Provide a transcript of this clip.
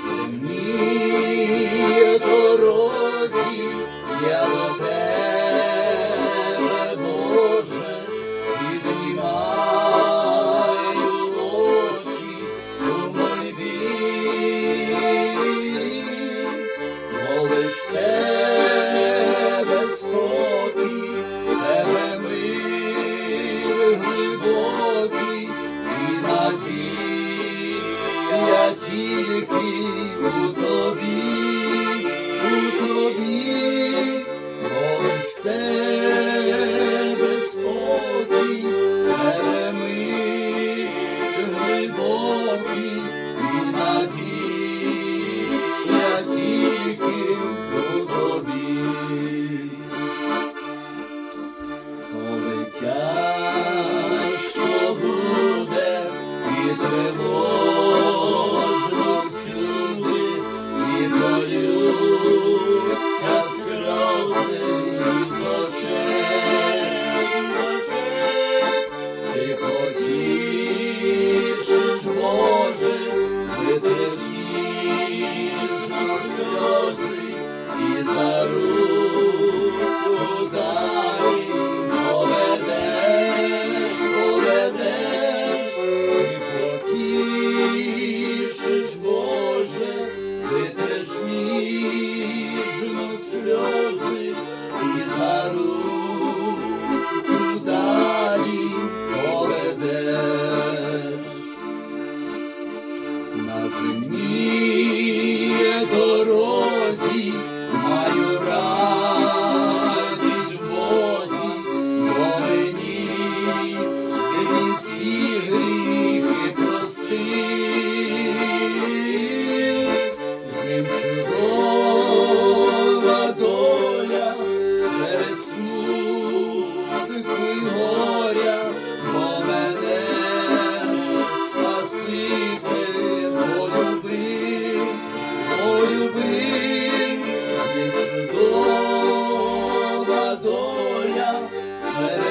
землі. тобі і надій, буде і треба. далі поведеш на землі. Nazareth.